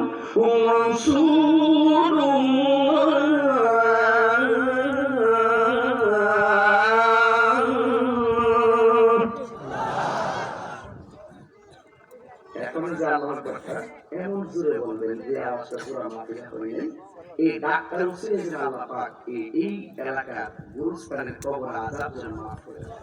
محمدا رسول الله এখন যে আল্লাহর কথা এমন জোরে বলবেন যে আওয়াজটা পুরো মাফিয়া হয়ে এই ডাক্তার হোসেন যে আল্লাহ পাক এই এই এলাকার গুরুস্থানের কবর আজাব যেন মাফ করে দেয়।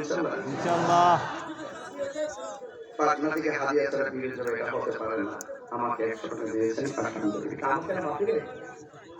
ইনশাআল্লাহ? ইনশাআল্লাহ পাটনা থেকে হাদিয়া ছাড়া। আমাকে একশো টাকা দিয়েছেন, কেন মাফি রে?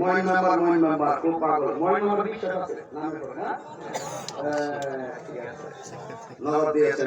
নাম কি নয় মেম্বার খুব পাগল। নয় মেম্বার বিশ্বাস আছে, নামে করে না ঠিক আছে। নগদ দিয়েছেন।